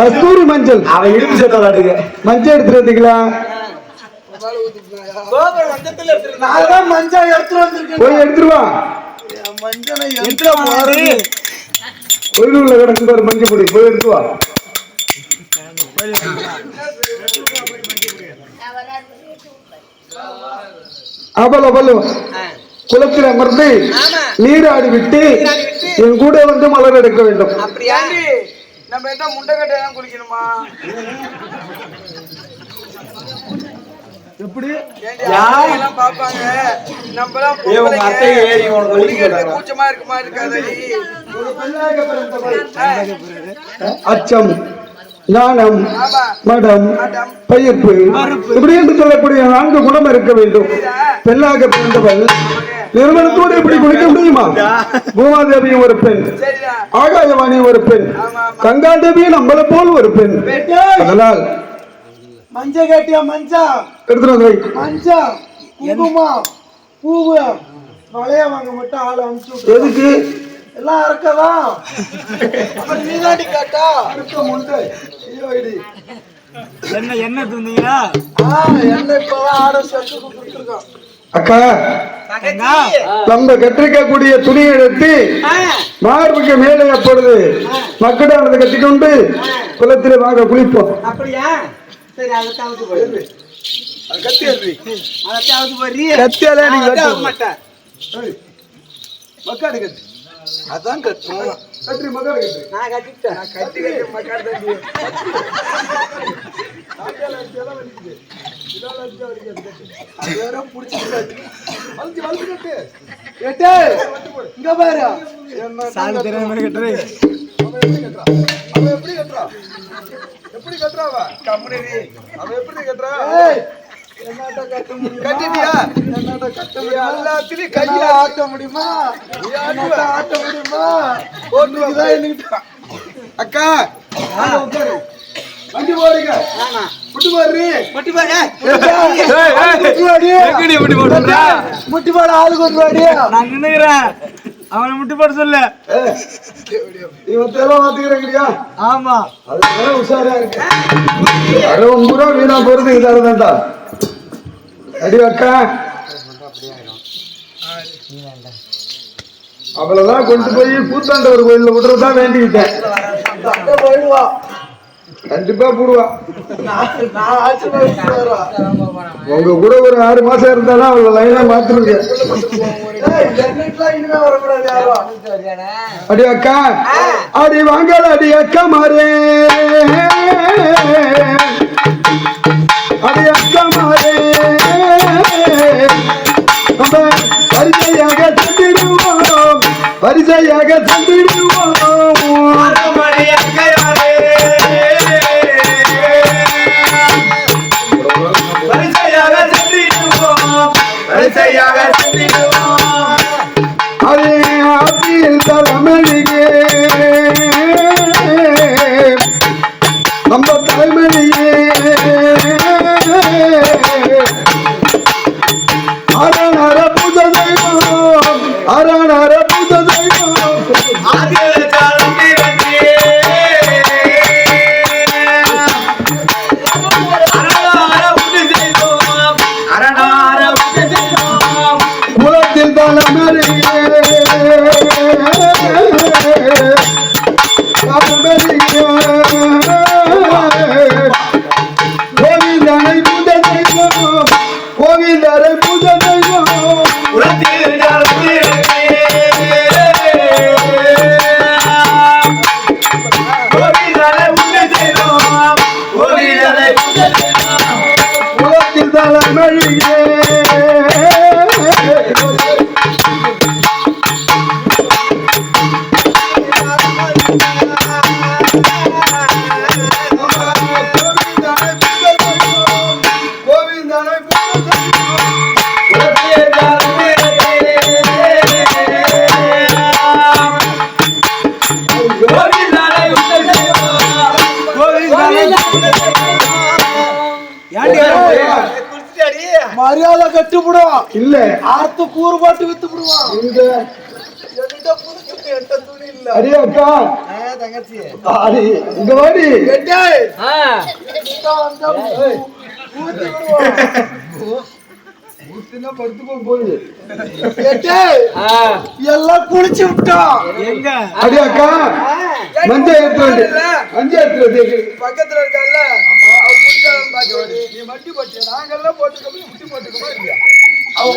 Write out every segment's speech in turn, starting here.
கஸ்தூரி மஞ்சள். அவன் இடுப்பு சேர்த்தாட்டுங்க மஞ்சள் எடுத்துட்டு வந்தீங்களா தான் மஞ்சள் எடுத்துட்டு வந்திருக்கேன். போய் எடுத்துட்டு வா. மஞ்சளை எடுத்துட்டு போறது கிடக்கு பாரு மஞ்சள் பொடி. போய் எடுத்து வா. அவள் அவள். குளத்தில் அமர்ந்து. நீராடி விட்டு என் கூட வந்து மலர் எடுக்க வேண்டும். அப்படியா? நம்ம என்ன முண்டை கட்டையெல்லாம் குளிக்கணுமா? எப்படி? யார்? எல்லாம் பாப்பாங்க நம்ம எல்லாம் உங்க அத்தை ஏறி உனக்கு. கூச்சமா இருக்குமா இருக்காதடி. அச்சம் மடம் மடம், பயிர்ப்பு. இப்படி என்று சொல்லக்கூடிய நான்கு குணம் இருக்க வேண்டும். பெண்ணாக பிறந்தவள் நிறுவனத்தோடு எப்படி குளிக்க முடியுமா? பூமாதேவியும் ஒரு பெண். ஆகாயவாணி ஒரு பெண். ஆமா, ஆமா. கங்காதேவியும் நம்மளை போல் ஒரு பெண். அதனால் மஞ்சள் கட்டியா மஞ்சா? எடுத்துட்டு. மஞ்சா குங்குமம் பூவு. வளைய வாங்க மட்டும் ஆளை அனுப்பிச்சு எதுக்கு? எல்லாம் இருக்கதா அப்புறம் நீதாண்டி கேட்டா. இருக்க முண்டை. ஐயோ, இடி. என்ன என்ன தந்தீங்களா ஆ என்ன இப்பதான் ஆர்டர் சொல்லி கொடுத்துருக்கோம் அக்கா நம்ம கற்றிருக்கக்கூடிய துணியை எடுத்து மார்புக்கு மேலே அப்பொழுது மக்களானது கட்டிக்கொண்டு குளத்திலே வாங்க குளிப்போம். அப்படியா? சரி அதை தவிர்த்து போயிரு கத்தி ஏறி. அதை தவிர்த்து போயிரு கத்தியாலே நீ அதை வெட்டு. மாட்டேன். ஏய், மக்காடு கட்டு. அதான் கட்டும். கத்திரி மக்காடு கட்டு. நான் கட்டிட்டேன். கட்டி கட்டி மக்காடு இங்க பாரு சாது தெரியாத மாதிரி கட்டுறது? அவன் எப்படி கட்டுறா எப்படி கட்டுறா அவ கம்முனி அவன் எப்படி கட்டுறா கட்டிட்டியா? எல்லாத்துலயும் கையில ஆட்ட முடியுமா ஆட்ட முடியுமா அக்கா உட்காரு வண்டி போறீங்க ஆமா. விட்டு பாரு முட்டி பாரு எங்கடி முட்டி முட்டி பாரு ஆளு கொண்டு வாடி. நான் நின்னுக்கிறேன். அவனை முட்டி போட சொல்லு. இவன் தேவை மாத்திக்கிறேங்கடியா ஆமா. அது வேற உஷாரா இருக்கு. அறுபது ரூபா வீணா போறது இதால தான்டா அடி அக்கா. அவ்வளவுதான் கொண்டு போய் கூத்தாண்டவர் கோயில்ல விடுறதுதான் வேண்டிக்கிட்டேன். போயிடுவா. கண்டிப்பா போடுவா. உங்க கூட ஒரு ஆறு மாசம் இருந்தாலும் அவங்க லைனா மாத்துருங்க. அடி அக்கா. அடி வாங்கல அடி அக்கா மாறே. அடி அக்கா மாறே. நம்ம வரிசையாக தந்திடுவோம். வரிசையாக சென்றிடுவோம் அதே Calamari. மரியாதை கட்டுப்படும் இல்ல. ஆர்த்து கூறு போட்டு வித்து விடுவான் இந்த அடியே அக்கா தங்கச்சி. இங்க வாடி. எல்லாம் குளிச்சு விட்டோம் எங்க? அடி அக்கா. மஞ்சள் எடுத்து மஞ்சள் எடுத்து பக்கத்துல இருக்கல்ல. அவ குடிச்சாலும் பாத்து நீ மட்டி போட்டு நாங்கெல்லாம் போட்டுக்கோ முட்டி போட்டுக்கோ இல்லையா அவ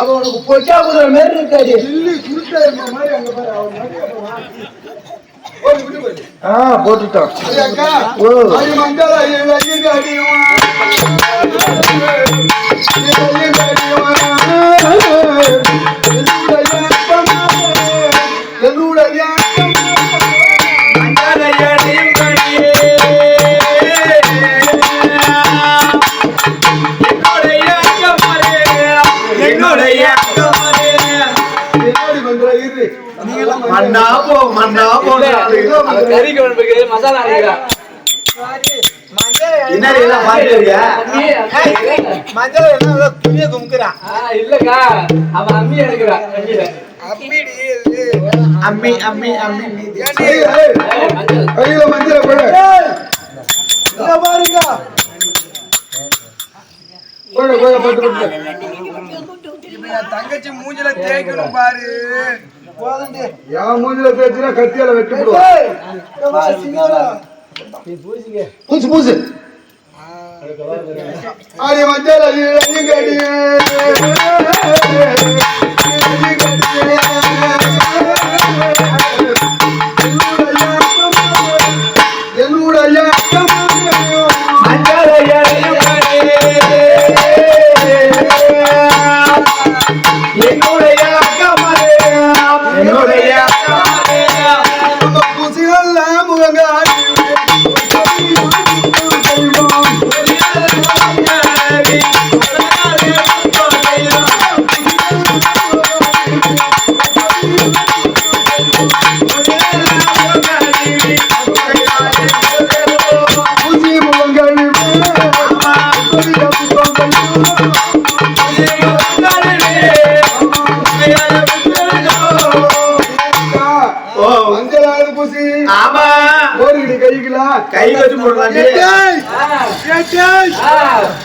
அவ உனக்கு பொச்சா குதிரை மாதிரி இல்லி குருத்த மாதிரி அங்க பாரு அவன் ஆ போட்டுட்டான் அக்கா ஓ அது மண்டல மண்ணா போ மண்ணா போ கறி குழம்புக்கு மசாலா அரைக்கிறா. என்னடி எல்லாம் பாத்துட்டு இருக்க மஞ்சள் என்ன துணிய குமுக்குறான் இல்லக்கா. அவன் அம்மி எடுக்கிறா அம்மியில. அப்பிடி அம்மி அம்மி அம்மி கையில மஞ்சள் போடு. பாருங்க போடு போடு போட்டு போட்டு இப்ப என் தங்கச்சி மூஞ்சில தேய்க்கணும் பாரு. போதுண்டு என் மூஞ்சில தேய்ச்சினா கத்தியால வெட்டி விடுவான் பூசு பூசு. அடி மஞ்சள் அடி அடிங்க அடி என்னுடைய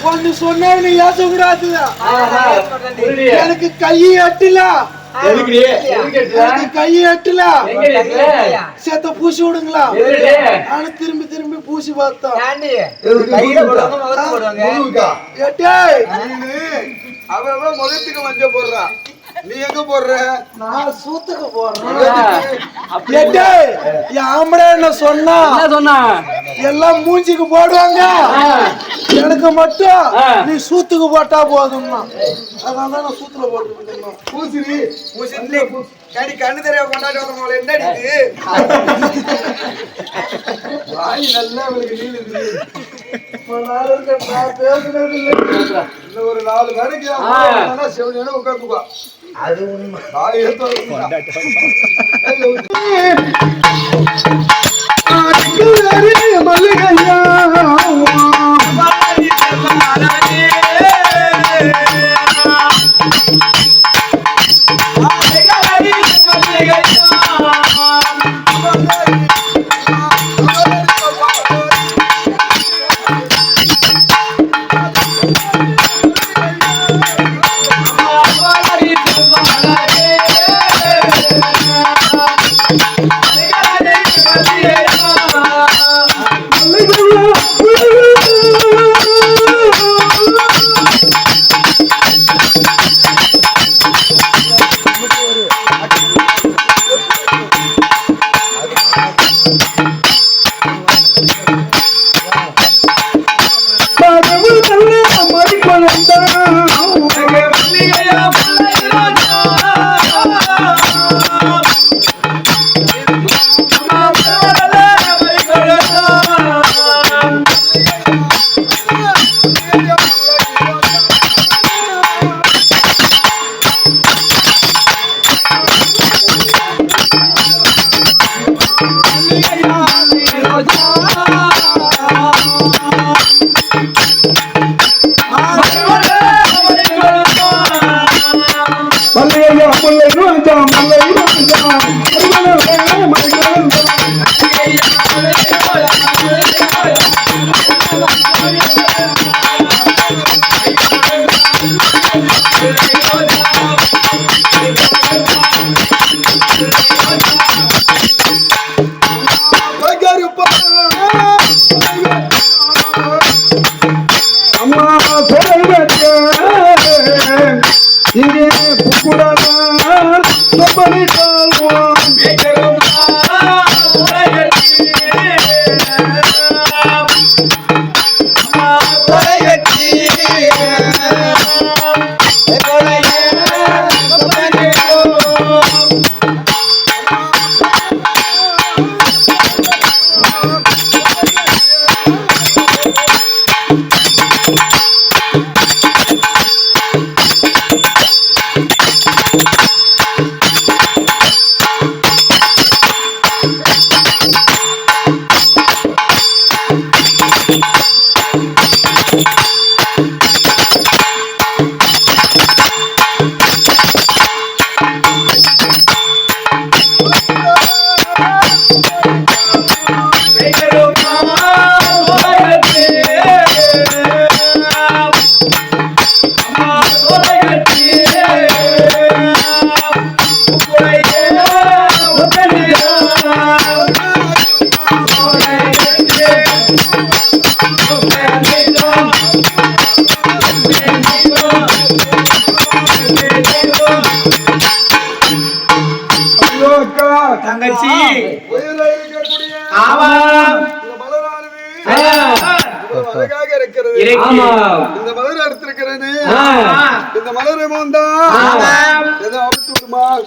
ஒன்னு சொன்னா நீ ஏசக்கூடாது. எனக்கு கை எட்டல எதுக்குடி எனக்கு கை எட்டல? சேத்த பூசி விடுங்களா? நானும் திரும்பி திரும்பி பூசி பார்த்தோம் கையில போடுவாங்க. எட்டே அவன் முகத்துக்கு மஞ்சள் போடுறான். நீ எங்க போடுற? நான் சூத்துக்கு என் ஆம்பளை என்ன சொன்னா? என்ன சொன்னா? எல்லாம் மூஞ்சிக்கு போடுவாங்க. எனக்கு மட்டும். நீ சூத்துக்கு போட்டா போதும்னா அதனால தான் நான் சூத்துல போட்டு பூசிரி பூசி கடி கண்ணு தெரிய கொண்டாடி வரவங்கள என்னடி இது? வாய் நல்லா அவளுக்கு நீளுது. இப்ப நான் இருக்க நான் பேசுனது இல்லை இன்னும் ஒரு நாலு மணிக்கு. செவனியான உட்காந்துக்குவா அது மல்லிகையா மல்லிகையா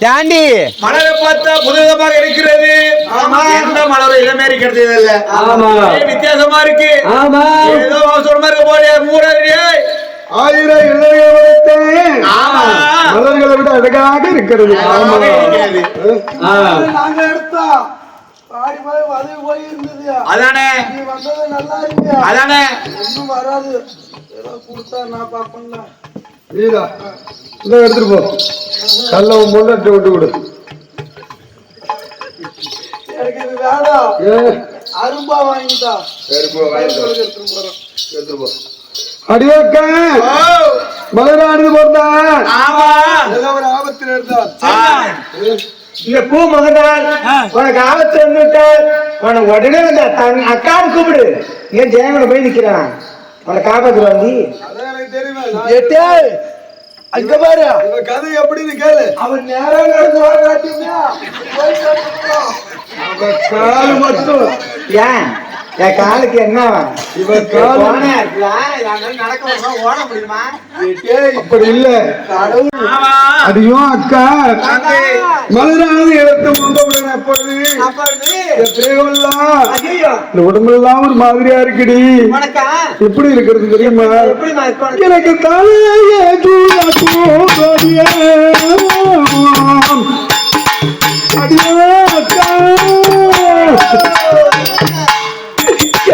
தாண்டி. மலரை பார்த்தா புதுவிதமாக இருக்கிறது. ஆமா. எந்த மலரும் இதே மாதிரி கிடைச்சது இல்ல வித்தியாசமா இருக்கு? ஆமா. ஏதோ இருக்க போறியா மூடாதிரியே ஆயிரம் ஆமா. மலர்களை விட அழகாக இருக்கிறது. நாங்க எடுத்தோம் பாடி போய் வதவி போய் இருந்தது அதானே. நீ வந்தது நல்லா இருக்கு அதானே. ஒன்றும் வராது. ஏதோ கொடுத்தா நான் பார்ப்பேன்ல. வீரா. இதை எடுத்துட்டு போ. கல்ல முன்னாடி விட்டு விடு அடியோக்க. ஏதோ ஒரு ஆபத்தில் இருந்தால் ஆ. இந்த பூ மகனால் உனக்கு ஆபத்து வந்துட்டால் உனக்கு உடனே வந்து தன் அக்காவை கூப்பிடு. ஏன் ஜெயமலை போய் நிக்கிறான். உன்னை காப்பாத்து வந்து அதான் எனக்கு தெரியுமே. அங்க பாரு. இவ கதை எப்படின்னு கேளு. அவன் நேரம் நடந்து வராட்டிங்க காலு மட்டும். ஏன்? என் காலுக்கு என்ன அப்படி இல்ல. ஆமா. அடியும் அக்கா. மதுரானது எடுத்து வந்தவுடன் அப்பொழுது. உடம்பெல்லாம் ஒரு மாதிரியா இருக்குடி. எப்படி இருக்கிறது தெரியுமா? எனக்கு தலையே எனக்கு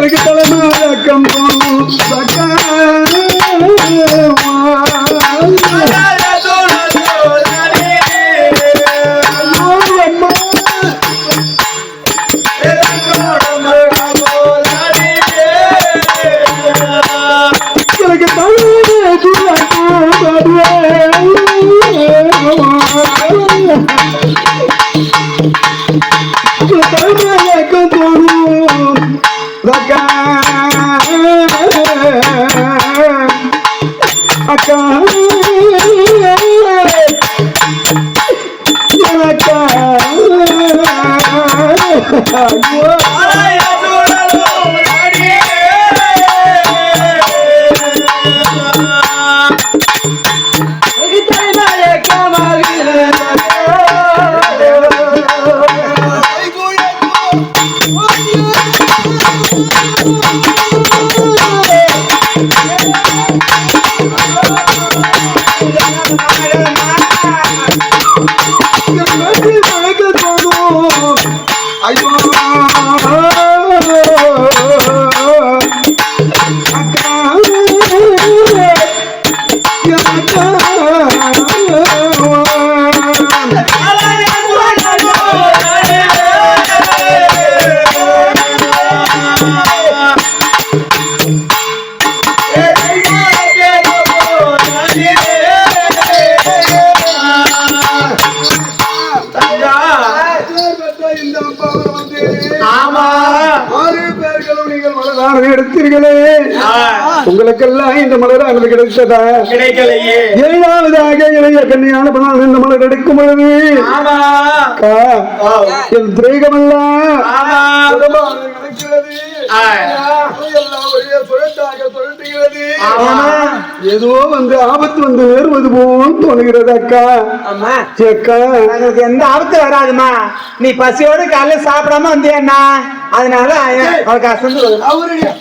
தலைமாக்கம் எனக்கு உங்களுக்கெல்லாம் இந்த மலரானது கிடைத்ததா கிடைக்கலையே. ஏழாவதாக இளைய கன்னியான பண்ணால் இந்த மலர் எடுக்கும் பொழுது என் திரேகமெல்லாம் ஏதோ வந்து ஆபத்து வந்து நேர்வது போல் தோணுகிறது அக்கா. அம்மா அக்கா. எனக்கு எந்த ஆபத்து வராதுமா. நீ பசியோடு காலைல சாப்பிடாம வந்தியண்ணா. அதனால அவனுக்கு அசந்து. அவருடைய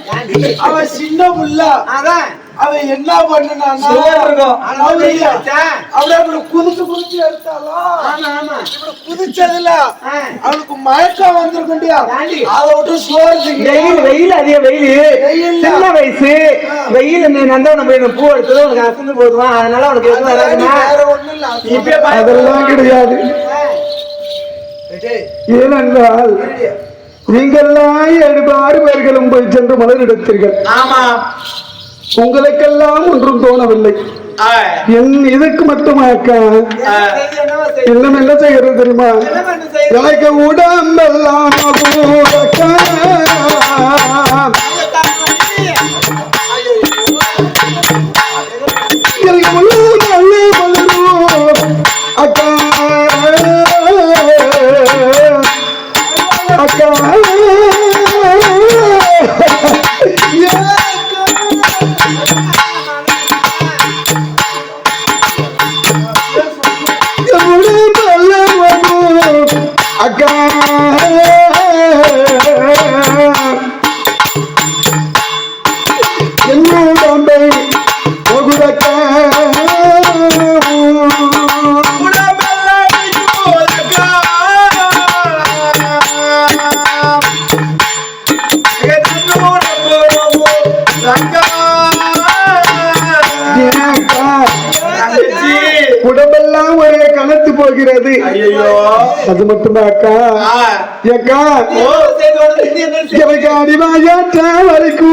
அவன் சின்ன புள்ள. அதான். அவன் என்ன பண்ணனா சுவர் இருக்கும். அதனால வெயில் அடிச்சா? அவளை அப்படி குதிச்சு குதிச்சு எடுத்தாலும் குதிச்சதுல ஆ. அவளுக்கு மயக்கம் வந்திருக்குண்டியா? அதை விட்டு சோறு. வெயில் வெயில் அதிக வெயில். சின்ன வயசு. வெயில் நீ நந்தவனம் போய் பூ எடுத்தது உனக்கு அசந்து போதுமா? அதனால உனக்கு எதுவும் வராதுமா? வேற ஒண்ணும் இல்ல. இப்பயே பா- அதெல்லாம் கிடையாது. ஏனென்றால் நீங்கள்லாம் ஏழு ஆறு பேர்களும் போய் சென்று மலர் எடுத்தீர்கள் ஆமா. உங்களுக்கெல்லாம் ஒன்றும் தோணவில்லை. என் இதுக்கு மட்டுமாக்கா? இன்னும் என்ன செய்கிறது தெரியுமா? எனக்கு உடம்பெல்லாம் உடம்பெல்லாம் ஒரே கலத்து போகிறது. அது மட்டுமா அக்கா? அக்கா எனக்கு வரைக்கும்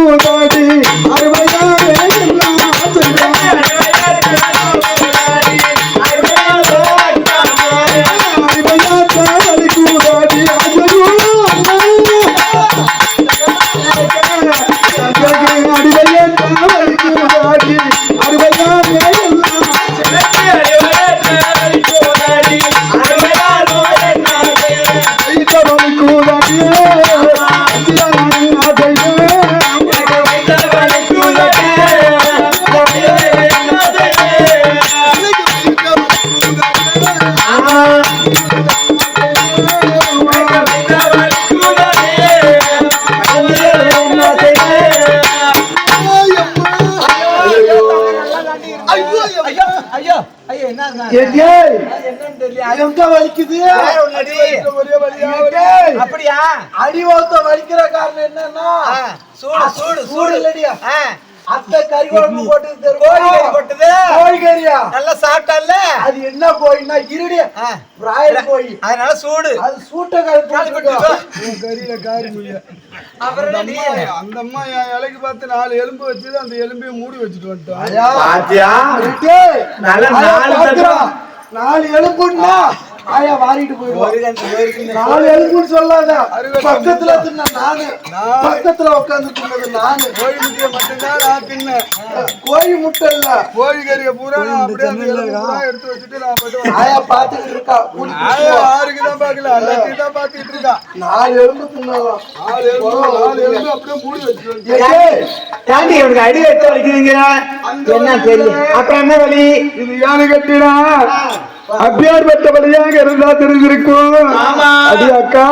அத்தை கறி குழம்பு போட்டு கோழி கறி போட்டது. கோழிக்கறியா நல்லா சாப்பிட்டல்ல அது என்ன கோழின்னா இருடியா ஆ, பிராயர் கோழி. அதனால சூடு. அது சூட்ட கால் கால் போட்டு போட்டு கறியில காரி அப்புறம் அந்த? அம்மா என் இலைக்கு பார்த்து நாலு எலும்பு வச்சது அந்த எலும்பையும் மூடி வச்சுட்டு வந்துட்டோம். நாலு எலும்புன்னா ஆயா வாரிட்டு போயிடுவோம். நாலு எலும்புன்னு சொல்லாத. பக்கத்துல தின்ன நானு. நான் பக்கத்துல உட்கார்ந்து தின்னது நானு. கோழி முட்டையை மட்டும்தான் நான் தின்னேன் கோழி முட்டை இல்ல. கோழி கறியை பூரா நான் அப்படியே அந்த எலும்பு பூரா எடுத்து வச்சுட்டு நான் மட்டும். ஆயா பாத்துக்கிட்டு இருக்கா? ஆயா யாருக்கு தான் பார்க்கல. எல்லாத்தையும் தான் பார்த்துட்டு இருக்கா. நாலு எலும்பு தின்னலாம் நாலு எலும்பு நாலு எலும்பு அப்படியே மூடி ஏண்டி இவனுக்கு அடி எடுத்து வலிக்குதுங்க. என்ன தெரியும் அப்புறம் என்ன வலி? இது யாரு கட்டினா அப்பியார்பட்ட வழியாக இருந்தா தெரிஞ்சிருக்கும். ஆமா. அடி அக்கா.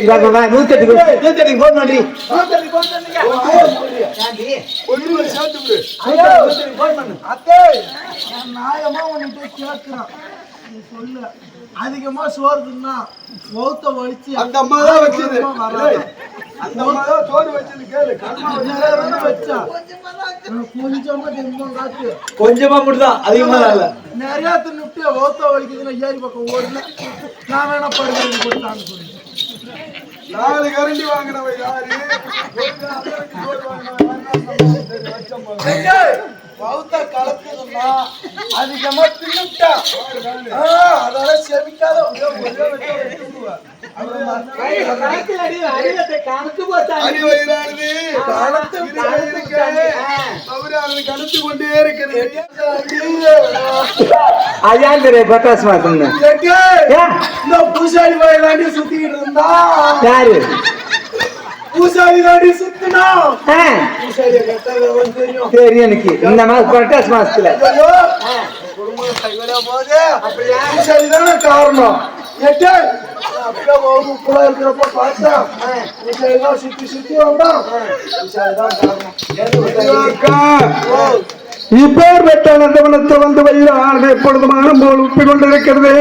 ஆச்சு சரி வா வா, வா நூத்தெட்டுக்கு நூத்தெட்டுக்கு போன் பண்ணி. நியாயமா உன்கிட்ட கேட்கிறேன் நீ சொல்லு. அதிகமா சோறு தின்னா மௌத்த வலிச்சு அந்த அம்மா தான் வச்சது. அந்த அம்மா தான் சோறு வச்சது கேளு. வச்சா. கொஞ்சமா தின்பம் காத்து கொஞ்சமா மட்டும்தான் அதிகமா இல்ல. நிறைய தின்னுட்டு மௌத்த வலிக்குதுன்னா ஏறி பக்கம் ஓடுன நான் வேணா படுக்கிறேன் போட்டான்னு சொல்லி நாலு கரண்டி வாங்கினவ யாரு? மௌத்த கலக்குதுன்னா அதிகமா தின்னுட்டா? அதெல்லாம் செமிக்காத தெரியும் பட்டாசு எங்க? இந்த பூசாரி வாய் தாண்டி சுத்திக்கிட்டு இருந்தா? யாரு? பூசாரி தாண்டி சுத்தினா? ஆ, பூசாரியை கேட்டா விவரம் தெரியும்? தெரியும் எனக்கு. இந்த மாசம் பட்டாசு மாசத்துல ஐயோ, குடும்பம் கைவிட போதே பூசாரி தானே காரணம். எட்டு அப்படியே ஒரு உப்புலா இருக்கிறப்ப பார்த்தா பூசாரி தான் சுத்தி சுத்தி அக்கா இப்பேர் பெற்ற வந்து வயிறானது எப்பொழுதுமான போல் உப்பி கொண்டிருக்கிறது.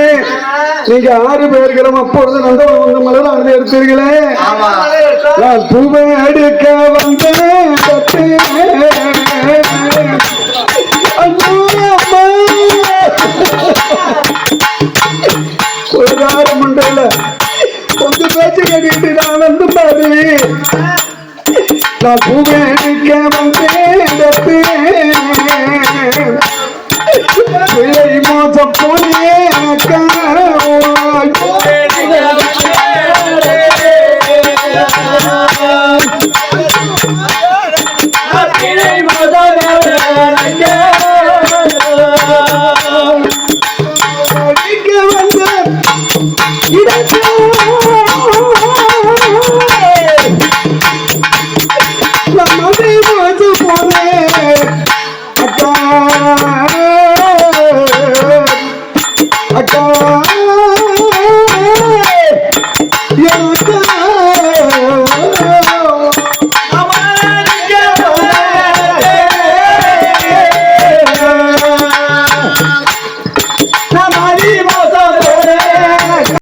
நீங்க ஆறு பேர்களும் அப்பொழுது நந்தவனம் வந்து மலரானது எடுத்தீர்களே. நான் பூவை எடுக்க வந்தேன் அம்மா. ஒரு காரம் உண்டுல உங்க பேச்சு கேட்டுட்டு நான் வந்து பாரு நான் பூவேணிக்க வந்தேன் பிள்ளை மோசம் போனியே அக்கா.